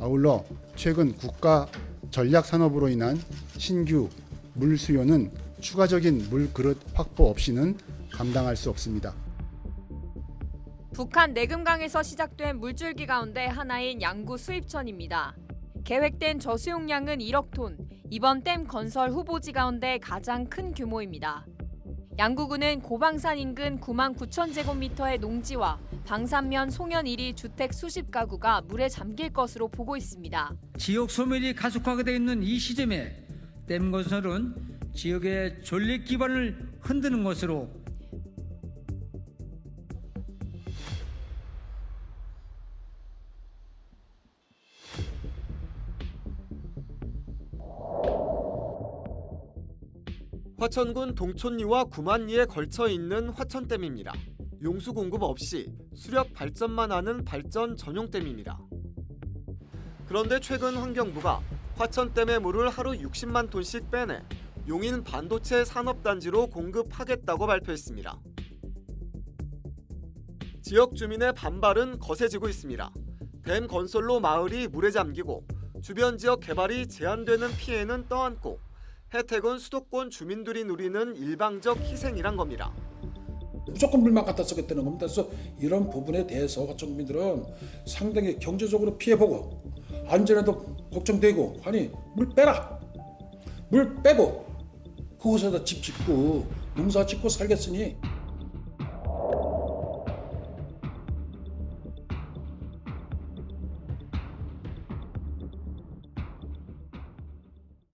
아울러 최근 국가 전략 산업으로 인한 신규 물 수요는 추가적인 물 그릇 확보 없이는 감당할 수 없습니다. 북한 내금강에서 시작된 물줄기 가운데 하나인 양구 수입천입니다. 계획된 저수용량은 1억 톤, 이번 댐 건설 후보지 가운데 가장 큰 규모입니다. 양구군은 고방산 인근 9만 9천 제곱미터의 농지와 방산면 송현 1위 주택 수십 가구가 물에 잠길 것으로 보고 있습니다. 지역 소멸이 가속화되어 있는 이 시점에 댐 건설은 지역의 전력 기반을 흔드는 것으로 화천군 동촌리와 구만리에 걸쳐 있는 화천댐입니다. 용수 공급 없이 수력 발전만 하는 발전 전용댐입니다. 그런데 최근 환경부가 화천댐의 물을 하루 60만 톤씩 빼내 용인 반도체 산업단지로 공급하겠다고 발표했습니다. 지역 주민의 반발은 거세지고 있습니다. 댐 건설로 마을이 물에 잠기고 주변 지역 개발이 제한되는 피해는 떠안고 혜택은 수도권 주민들이 누리는 일방적 희생이란 겁니다. 무조건 물만 갖다 쓰겠다는 겁니다. 그래서 이런 부분에 대해서 화천민들은 상당히 경제적으로 피해보고 안전에도 걱정되고 아니 물 빼라 물 빼고 그곳에다 집 짓고 농사 짓고 살겠으니